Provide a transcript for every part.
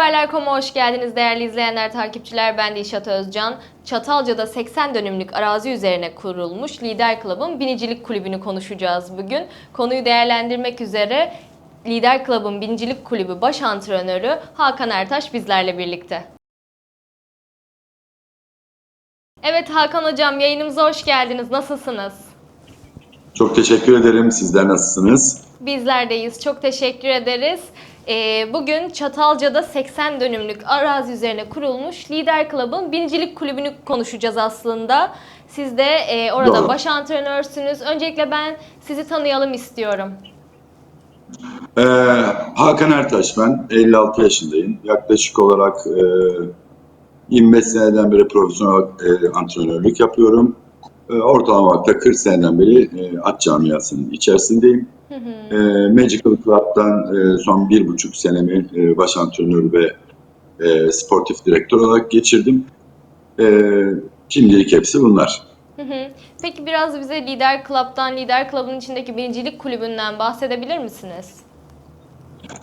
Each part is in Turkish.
Haberler.com'a hoş geldiniz değerli izleyenler, takipçiler. Ben Dilşat Özcan. Çatalca'da 80 dönümlük arazi üzerine kurulmuş Lider Club'ın binicilik kulübünü konuşacağız bugün. Konuyu değerlendirmek üzere Lider Club'ın binicilik kulübü baş antrenörü Hakan Ertaş bizlerle birlikte. Evet Hakan Hocam yayınımıza hoş geldiniz. Nasılsınız? Çok teşekkür ederim. Sizler nasılsınız? Bizlerdeyiz. Çok teşekkür ederiz. Ee, bugün Çatalca'da 80 dönümlük arazi üzerine kurulmuş Lider Club'ın binicilik kulübünü konuşacağız aslında. Siz de e, orada Doğru. baş antrenörsünüz. Öncelikle ben sizi tanıyalım istiyorum. Ee, Hakan Ertaş ben. 56 yaşındayım. Yaklaşık olarak e, 25 seneden beri profesyonel e, antrenörlük yapıyorum. E, ortalama olarak da 40 seneden beri e, at camiasının içerisindeyim. Hı hı. E, Magical Club'dan e, son bir buçuk senemi e, baş antrenör ve e, sportif direktör olarak geçirdim. E, şimdilik hepsi bunlar. Hı hı. Peki biraz bize Lider Club'dan, Lider Club'ın içindeki binicilik kulübünden bahsedebilir misiniz?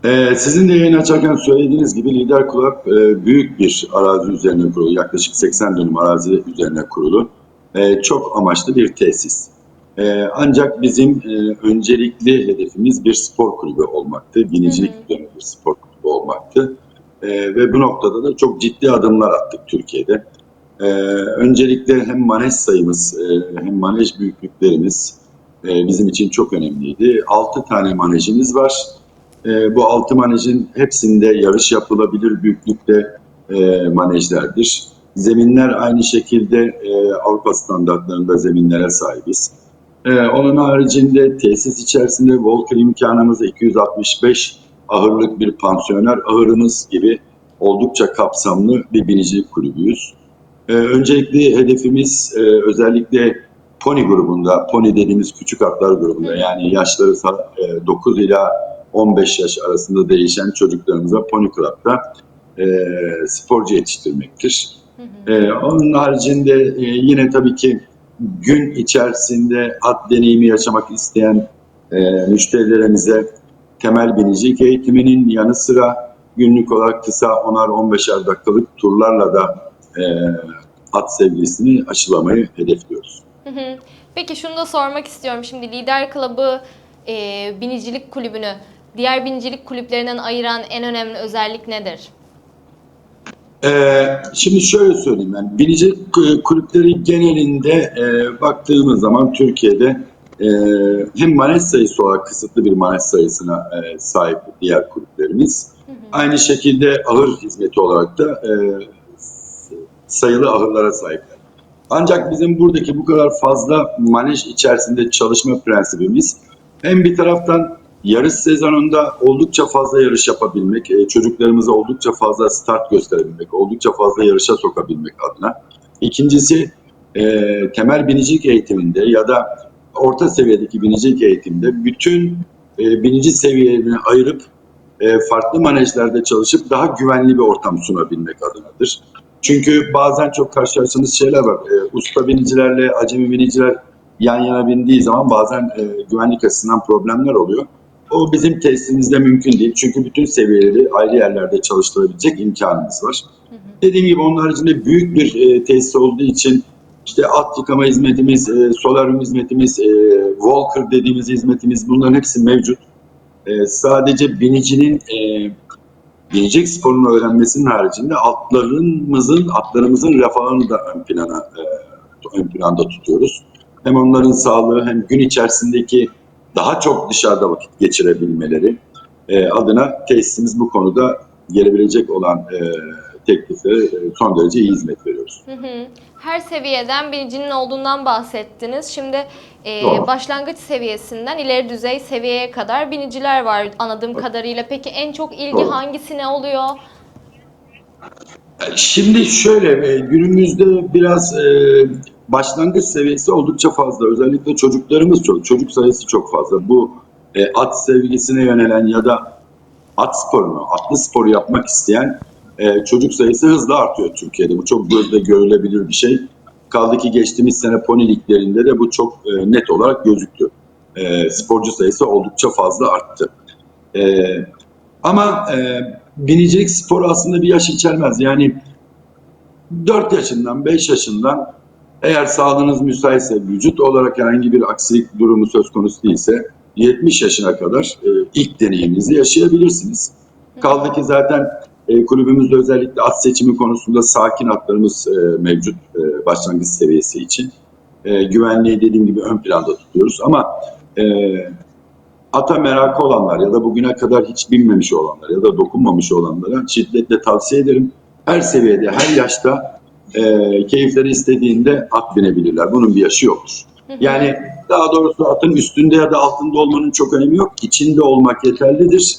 Ee, sizin de yayın açarken söylediğiniz gibi Lider Club e, büyük bir arazi üzerine kurulu. Yaklaşık 80 dönüm arazi üzerine kurulu. E, çok amaçlı bir tesis. E, ancak bizim e, öncelikli hedefimiz bir spor kulübü olmaktı. Binicilik üzerine bir spor kulübü olmaktı. E, ve bu noktada da çok ciddi adımlar attık Türkiye'de. E, öncelikle hem manej sayımız e, hem manej büyüklüklerimiz e, bizim için çok önemliydi. 6 tane manejimiz var. E, bu altı manejin hepsinde yarış yapılabilir büyüklükte e, manejlerdir. Zeminler aynı şekilde e, Avrupa standartlarında zeminlere sahibiz. E, onun haricinde tesis içerisinde Volker imkanımız 265 ahırlık bir pansiyoner ahırımız gibi oldukça kapsamlı bir binicilik kulübüyüz. E, öncelikli hedefimiz e, özellikle pony grubunda, pony dediğimiz küçük atlar grubunda yani yaşları e, 9 ila 15 yaş arasında değişen çocuklarımıza Pony Club'da e, sporcu yetiştirmektir. Hı hı. E, onun haricinde e, yine tabii ki gün içerisinde at deneyimi yaşamak isteyen e, müşterilerimize temel binicilik eğitiminin yanı sıra günlük olarak kısa 10'ar 15'er dakikalık turlarla da e, at sevgisini aşılamayı hedefliyoruz. Hı hı. Peki şunu da sormak istiyorum. Şimdi Lider Club'ı, e, binicilik kulübünü diğer binicilik kulüplerinden ayıran en önemli özellik nedir? Ee, şimdi şöyle söyleyeyim ben. Binici k- kulüpleri genelinde e, baktığımız zaman Türkiye'de e, hem manej sayısı olarak kısıtlı bir manej sayısına e, sahip diğer kulüplerimiz. Hı hı. Aynı şekilde ahır hizmeti olarak da e, sayılı ahırlara sahipler. Ancak bizim buradaki bu kadar fazla manej içerisinde çalışma prensibimiz hem bir taraftan yarış sezonunda oldukça fazla yarış yapabilmek, e, çocuklarımıza oldukça fazla start gösterebilmek, oldukça fazla yarışa sokabilmek adına. İkincisi e, temel binicilik eğitiminde ya da orta seviyedeki binicilik eğitimde bütün e, binici seviyelerini ayırıp e, farklı manejlerde çalışıp daha güvenli bir ortam sunabilmek adınadır. Çünkü bazen çok karşılaştığımız şeyler var. E, usta binicilerle acemi biniciler yan yana bindiği zaman bazen e, güvenlik açısından problemler oluyor. O bizim tesisimizde mümkün değil. Çünkü bütün seviyeleri ayrı yerlerde çalıştırabilecek imkanımız var. Hı hı. Dediğim gibi onun haricinde büyük bir e, tesis olduğu için işte at yıkama hizmetimiz, e, solaryum hizmetimiz, e, walker dediğimiz hizmetimiz bunların hepsi mevcut. E, sadece binicinin e, binicilik sporunu öğrenmesinin haricinde atlarımızın, atlarımızın refahını da ön plana e, ön planda tutuyoruz. Hem onların sağlığı hem gün içerisindeki daha çok dışarıda vakit geçirebilmeleri e, adına tesisimiz bu konuda gelebilecek olan e, tekliflere e, son derece iyi hizmet veriyoruz. Hı hı. Her seviyeden binicinin olduğundan bahsettiniz. Şimdi e, Doğru. başlangıç seviyesinden ileri düzey seviyeye kadar biniciler var anladığım kadarıyla. Peki en çok ilgi Doğru. hangisine oluyor? Şimdi şöyle e, günümüzde biraz e, başlangıç seviyesi oldukça fazla. Özellikle çocuklarımız çok. Çocuk sayısı çok fazla. Bu e, at sevgisine yönelen ya da at sporunu, atlı sporu yapmak isteyen e, çocuk sayısı hızla artıyor Türkiye'de. Bu çok gözle görülebilir bir şey. Kaldı ki geçtiğimiz sene pony liglerinde de bu çok e, net olarak gözüktü. E, sporcu sayısı oldukça fazla arttı. E, ama e, binicilik sporu aslında bir yaş içermez. Yani 4 yaşından, 5 yaşından eğer sağlığınız müsaitse, vücut olarak herhangi bir aksilik durumu söz konusu değilse 70 yaşına kadar e, ilk deneyiminizi yaşayabilirsiniz. Kaldı ki zaten e, kulübümüzde özellikle at seçimi konusunda sakin atlarımız e, mevcut e, başlangıç seviyesi için. E, güvenliği dediğim gibi ön planda tutuyoruz ama e, ata merakı olanlar ya da bugüne kadar hiç bilmemiş olanlar ya da dokunmamış olanlara şiddetle tavsiye ederim. Her seviyede, her yaşta e, keyifleri istediğinde at binebilirler. Bunun bir yaşı yoktur. Yani daha doğrusu atın üstünde ya da altında olmanın çok önemi yok. İçinde olmak yeterlidir.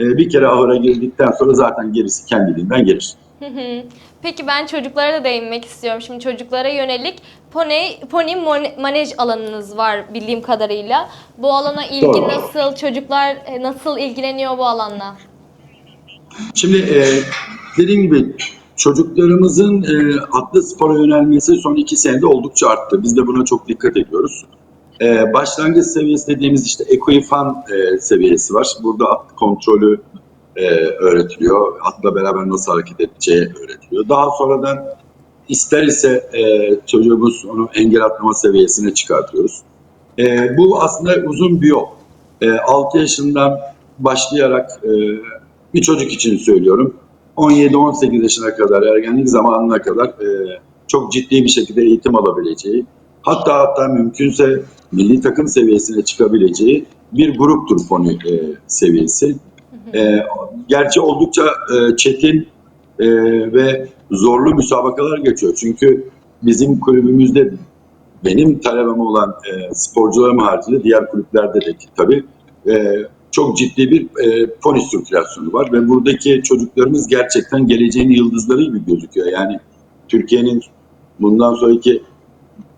E, bir kere ahıra girdikten sonra zaten gerisi kendiliğinden gelir. Hı hı. Peki ben çocuklara da değinmek istiyorum. Şimdi çocuklara yönelik pony, pony manej alanınız var bildiğim kadarıyla. Bu alana ilgi Doğru. nasıl? Çocuklar e, nasıl ilgileniyor bu alanla? Şimdi e, dediğim gibi çocuklarımızın e, atlı spora yönelmesi son iki senede oldukça arttı. Biz de buna çok dikkat ediyoruz. E, başlangıç seviyesi dediğimiz işte equifan e, seviyesi var. Burada at kontrolü e, öğretiliyor. Atla beraber nasıl hareket edeceği öğretiliyor. Daha sonradan ister ise e, çocuğumuz onu engel atlama seviyesine çıkartıyoruz. E, bu aslında uzun bir yol. E, 6 yaşından başlayarak e, bir çocuk için söylüyorum. 17-18 yaşına kadar, ergenlik zamanına kadar e, çok ciddi bir şekilde eğitim alabileceği, hatta hatta mümkünse milli takım seviyesine çıkabileceği bir gruptur pony e, seviyesi. E, gerçi oldukça e, çetin e, ve zorlu müsabakalar geçiyor. Çünkü bizim kulübümüzde benim talebem olan e, sporcularım haricinde diğer kulüplerde de tabii e, çok ciddi bir e, pony sirkülasyonu var ve buradaki çocuklarımız gerçekten geleceğin yıldızları gibi gözüküyor. Yani Türkiye'nin bundan sonraki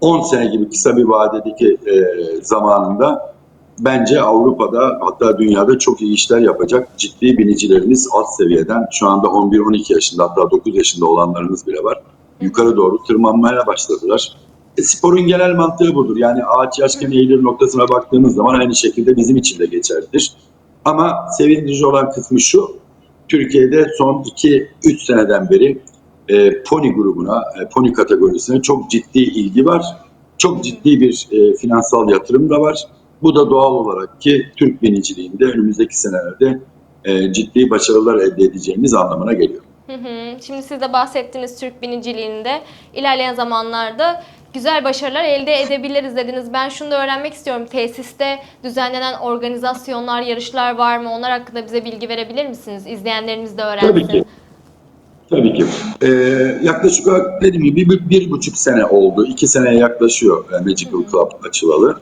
10 sene gibi kısa bir vadedeki e, zamanında bence Avrupa'da hatta dünyada çok iyi işler yapacak ciddi binicilerimiz alt seviyeden şu anda 11-12 yaşında hatta 9 yaşında olanlarımız bile var. Yukarı doğru tırmanmaya başladılar. E, sporun genel mantığı budur. Yani ağaç yaşken eğilir noktasına baktığımız zaman aynı şekilde bizim için de geçerlidir. Ama sevindirici olan kısmı şu, Türkiye'de son 2-3 seneden beri e, pony grubuna, e, pony kategorisine çok ciddi ilgi var. Çok ciddi bir e, finansal yatırım da var. Bu da doğal olarak ki Türk biniciliğinde önümüzdeki senelerde e, ciddi başarılar elde edeceğimiz anlamına geliyor. Hı hı. Şimdi siz de bahsettiğiniz Türk biniciliğinde ilerleyen zamanlarda güzel başarılar elde edebiliriz dediniz. Ben şunu da öğrenmek istiyorum. Tesiste düzenlenen organizasyonlar, yarışlar var mı? Onlar hakkında bize bilgi verebilir misiniz? İzleyenlerimiz de öğrensin. Tabii ki. Tabii ki. Ee, yaklaşık dediğim gibi bir, bir, bir buçuk sene oldu. iki seneye yaklaşıyor e, Magical Club açılalı.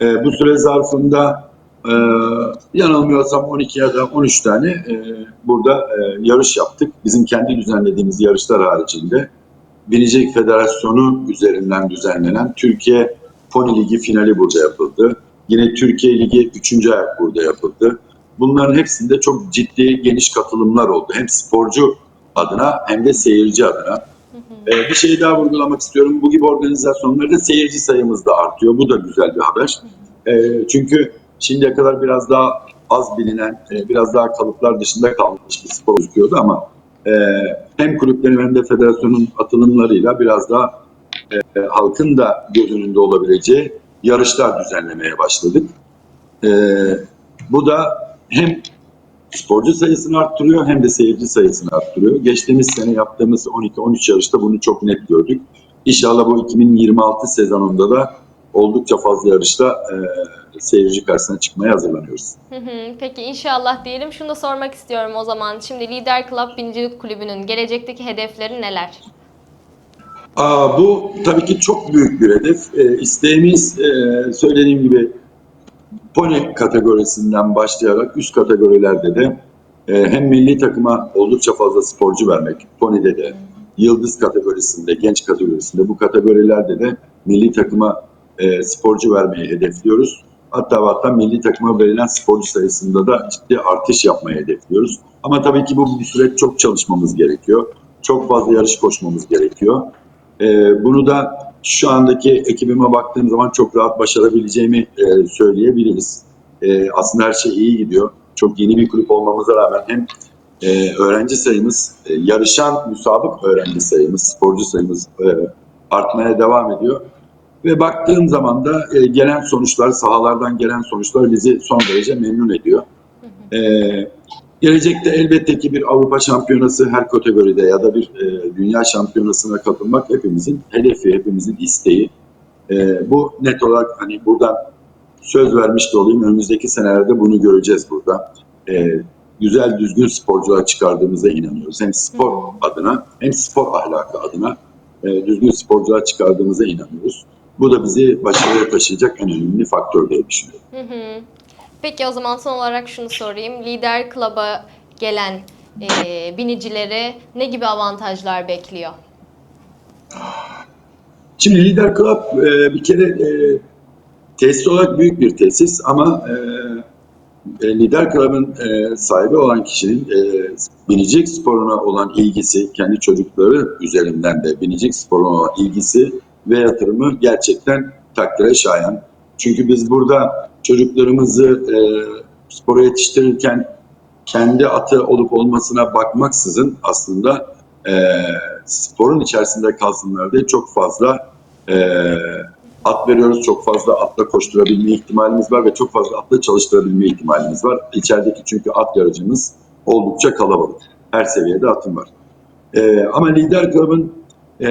Ee, bu süre zarfında e, yanılmıyorsam 12 ya da 13 tane e, burada e, yarış yaptık. Bizim kendi düzenlediğimiz yarışlar haricinde Binicilik Federasyonu üzerinden düzenlenen Türkiye Pony Ligi finali burada yapıldı. Yine Türkiye Ligi 3. ayak burada yapıldı. Bunların hepsinde çok ciddi geniş katılımlar oldu. Hem sporcu adına hem de seyirci adına. Ee, bir şey daha vurgulamak istiyorum. Bu gibi organizasyonlarda seyirci sayımız da artıyor. Bu da güzel bir haber. Ee, çünkü şimdiye kadar biraz daha az bilinen, e, biraz daha kalıplar dışında kalmış bir spor gözüküyordu ama e, hem kulüplerin hem de federasyonun atılımlarıyla biraz daha e, halkın da göz önünde olabileceği yarışlar düzenlemeye başladık. E, bu da hem sporcu sayısını arttırıyor hem de seyirci sayısını arttırıyor. Geçtiğimiz sene yaptığımız 12-13 yarışta bunu çok net gördük. İnşallah bu 2026 sezonunda da oldukça fazla yarışta e, seyirci karşısına çıkmaya hazırlanıyoruz. Hı hı. Peki inşallah diyelim. Şunu da sormak istiyorum o zaman. Şimdi Lider Club Binicilik Kulübü'nün gelecekteki hedefleri neler? Aa, bu tabii ki çok büyük bir hedef. E, isteğimiz e, söylediğim gibi pony kategorisinden başlayarak üst kategorilerde de e, hem milli takıma oldukça fazla sporcu vermek, pony'de de, yıldız kategorisinde, genç kategorisinde bu kategorilerde de milli takıma e, sporcu vermeyi hedefliyoruz. Hatta hatta milli takıma verilen sporcu sayısında da ciddi artış yapmayı hedefliyoruz. Ama tabii ki bu bir süreç çok çalışmamız gerekiyor. Çok fazla yarış koşmamız gerekiyor. E, bunu da şu andaki ekibime baktığım zaman çok rahat başarabileceğimi e, söyleyebiliriz. Aslında her şey iyi gidiyor. Çok yeni bir kulüp olmamıza rağmen hem öğrenci sayımız, yarışan müsabık öğrenci sayımız, sporcu sayımız artmaya devam ediyor. Ve baktığım zaman da e, gelen sonuçlar, sahalardan gelen sonuçlar bizi son derece memnun ediyor. E, gelecekte elbette ki bir Avrupa şampiyonası her kategoride ya da bir e, dünya şampiyonasına katılmak hepimizin hedefi, hepimizin isteği. E, bu net olarak hani buradan söz vermiş de olayım. Önümüzdeki senelerde bunu göreceğiz burada. E, güzel, düzgün sporcular çıkardığımıza inanıyoruz. Hem spor adına hem spor ahlakı adına e, düzgün sporcular çıkardığımıza inanıyoruz. Bu da bizi başarıya taşıyacak en önemli faktör diye düşünüyorum. Hı hı. Peki o zaman son olarak şunu sorayım. Lider Club'a gelen e, binicilere ne gibi avantajlar bekliyor? Şimdi Lider Club e, bir kere e, tesis olarak büyük bir tesis ama e, Lider Club'ın e, sahibi olan kişinin e, binicilik sporuna olan ilgisi, kendi çocukları üzerinden de binicilik sporuna olan ilgisi ve yatırımı gerçekten takdire şayan. Çünkü biz burada çocuklarımızı e, spora yetiştirirken kendi atı olup olmasına bakmaksızın aslında e, sporun içerisinde kalsınlar diye çok fazla e, at veriyoruz. Çok fazla atla koşturabilme ihtimalimiz var ve çok fazla atla çalıştırabilme ihtimalimiz var. İçerideki çünkü at yarıcımız oldukça kalabalık. Her seviyede atım var. E, ama Lider Club'ın e,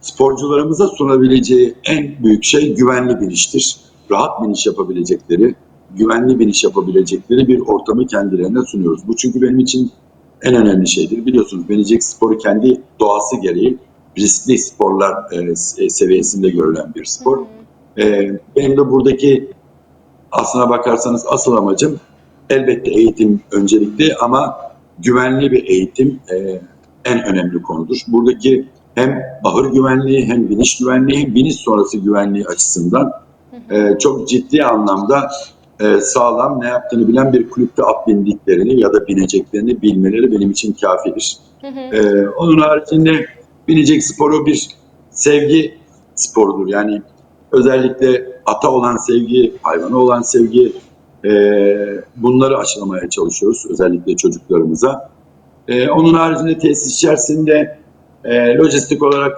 sporcularımıza sunabileceği en büyük şey güvenli biniştir. Rahat biniş yapabilecekleri, güvenli biniş yapabilecekleri bir ortamı kendilerine sunuyoruz. Bu çünkü benim için en önemli şeydir. Biliyorsunuz binecek sporu kendi doğası gereği riskli sporlar e, se- seviyesinde görülen bir spor. E, benim de buradaki aslına bakarsanız asıl amacım elbette eğitim öncelikli ama güvenli bir eğitim e, en önemli konudur. Buradaki hem ahır güvenliği hem biniş güvenliği hem biniş sonrası güvenliği açısından e, çok ciddi anlamda e, sağlam ne yaptığını bilen bir kulüpte at bindiklerini ya da bineceklerini bilmeleri benim için kafidir. Hı hı. Ee, onun haricinde binecek sporu bir sevgi sporudur. Yani özellikle ata olan sevgi, hayvana olan sevgi e, bunları aşılamaya çalışıyoruz özellikle çocuklarımıza. E, onun haricinde tesis içerisinde e, lojistik olarak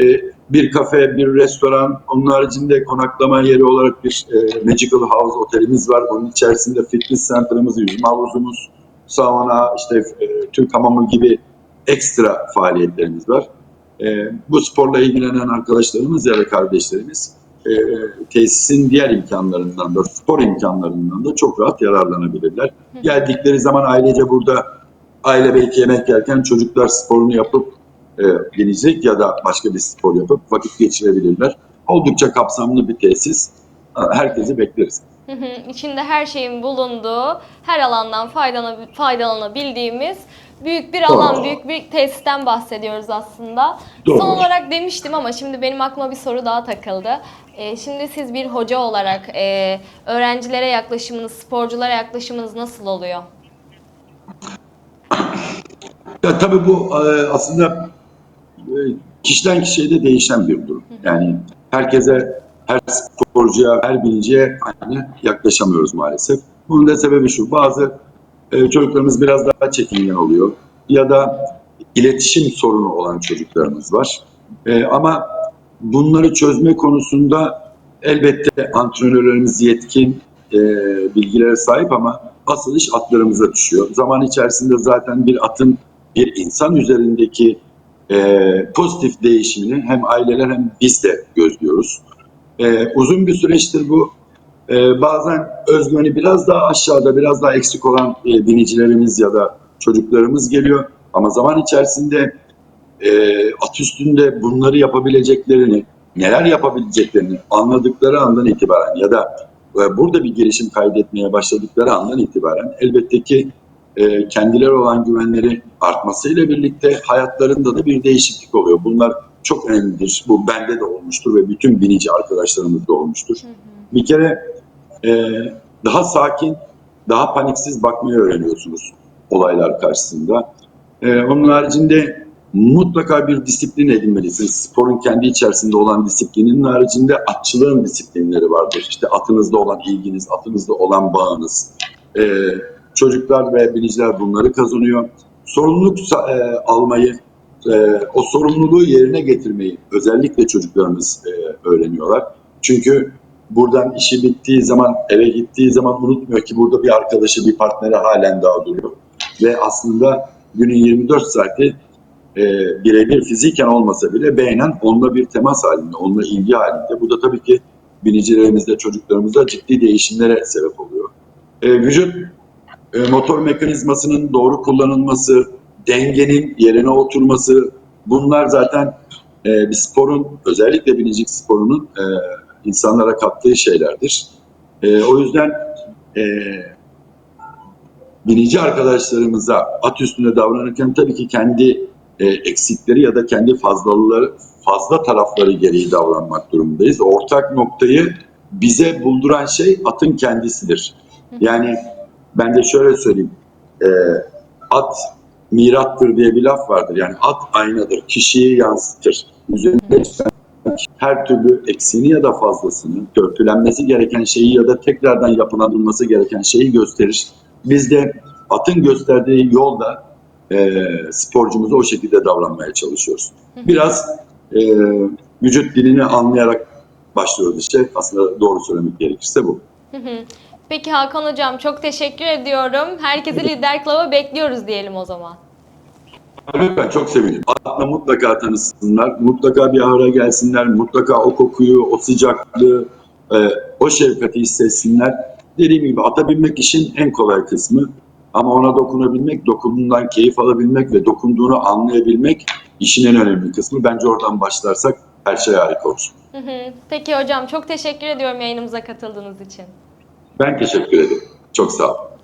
e, bir kafe, bir restoran, onun haricinde konaklama yeri olarak bir e, Magical House otelimiz var. Onun içerisinde fitness center'ımız, yüzme havuzumuz, sauna, işte e, Türk hamamı gibi ekstra faaliyetlerimiz var. E, bu sporla ilgilenen arkadaşlarımız ya da kardeşlerimiz e, tesisin diğer imkanlarından da, spor imkanlarından da çok rahat yararlanabilirler. Geldikleri zaman ailece burada aile belki yemek yerken çocuklar sporunu yapıp e, binecek ya da başka bir spor yapıp vakit geçirebilirler. Oldukça kapsamlı bir tesis. Herkesi bekleriz. Hı hı. İçinde her şeyin bulunduğu, her alandan faydalana- faydalanabildiğimiz büyük bir alan, Doğru. büyük bir tesisten bahsediyoruz aslında. Doğru. Son olarak demiştim ama şimdi benim aklıma bir soru daha takıldı. Ee, şimdi siz bir hoca olarak e, öğrencilere yaklaşımınız, sporculara yaklaşımınız nasıl oluyor? Ya tabii bu e, aslında e, kişiden kişiye de değişen bir durum. Yani herkese, her sporcuya, her biniciye aynı yaklaşamıyoruz maalesef. Bunun da sebebi şu, bazı e, çocuklarımız biraz daha çekingen oluyor ya da iletişim sorunu olan çocuklarımız var. E, ama bunları çözme konusunda elbette antrenörlerimiz yetkin, e, bilgilere sahip ama asıl iş atlarımıza düşüyor. Zaman içerisinde zaten bir atın bir insan üzerindeki e, pozitif değişimini hem aileler hem biz de gözlüyoruz. E, uzun bir süreçtir bu. E, bazen özgüveni biraz daha aşağıda, biraz daha eksik olan e, binicilerimiz ya da çocuklarımız geliyor. Ama zaman içerisinde e, at üstünde bunları yapabileceklerini, neler yapabileceklerini anladıkları andan itibaren ya da e, burada bir gelişim kaydetmeye başladıkları andan itibaren elbette ki e, kendileri olan güvenleri artmasıyla birlikte hayatlarında da bir değişiklik oluyor. Bunlar çok önemlidir. Bu bende de olmuştur ve bütün binici arkadaşlarımızda olmuştur. Bir kere e, daha sakin, daha paniksiz bakmayı öğreniyorsunuz olaylar karşısında. E, onun haricinde mutlaka bir disiplin edinmelisiniz. Sporun kendi içerisinde olan disiplinin haricinde atçılığın disiplinleri vardır. İşte atınızda olan ilginiz, atınızda olan bağınız. E, çocuklar ve biniciler bunları kazanıyor. Sorumluluk e, almayı, e, o sorumluluğu yerine getirmeyi özellikle çocuklarımız e, öğreniyorlar. Çünkü buradan işi bittiği zaman, eve gittiği zaman unutmuyor ki burada bir arkadaşı, bir partneri halen daha duruyor. Ve aslında günün 24 saati e, birebir fiziken olmasa bile beynen onunla bir temas halinde, onunla ilgi halinde. Bu da tabii ki binicilerimizde, çocuklarımızda ciddi değişimlere sebep oluyor. E, vücut motor mekanizmasının doğru kullanılması, dengenin yerine oturması, bunlar zaten e, bir sporun, özellikle binicilik sporunun e, insanlara kattığı şeylerdir. E, o yüzden e, binici arkadaşlarımıza at üstünde davranırken tabii ki kendi e, eksikleri ya da kendi fazlaları fazla tarafları gereği davranmak durumundayız. Ortak noktayı bize bulduran şey atın kendisidir. Yani ben de şöyle söyleyeyim. e, at mirattır diye bir laf vardır. Yani at aynadır. Kişiyi yansıtır. Üzerinde her türlü eksiğini ya da fazlasını, törpülenmesi gereken şeyi ya da tekrardan yapılandırılması gereken şeyi gösterir. Biz de atın gösterdiği yolda e, sporcumuza o şekilde davranmaya çalışıyoruz. Biraz e, vücut dilini anlayarak başlıyoruz işte. Aslında doğru söylemek gerekirse bu. Hı hı. Peki Hakan Hocam çok teşekkür ediyorum. Herkesi Lider Club'a bekliyoruz diyelim o zaman. Lütfen çok sevinirim. Atla mutlaka tanısınlar, mutlaka bir ara gelsinler, mutlaka o kokuyu, o sıcaklığı, e, o şefkati hissetsinler. Dediğim gibi ata binmek işin en kolay kısmı. Ama ona dokunabilmek, dokunduğundan keyif alabilmek ve dokunduğunu anlayabilmek işin en önemli kısmı. Bence oradan başlarsak her şey harika olur. Hı hı. Peki hocam çok teşekkür ediyorum yayınımıza katıldığınız için. Ben teşekkür ederim. Çok sağ olun.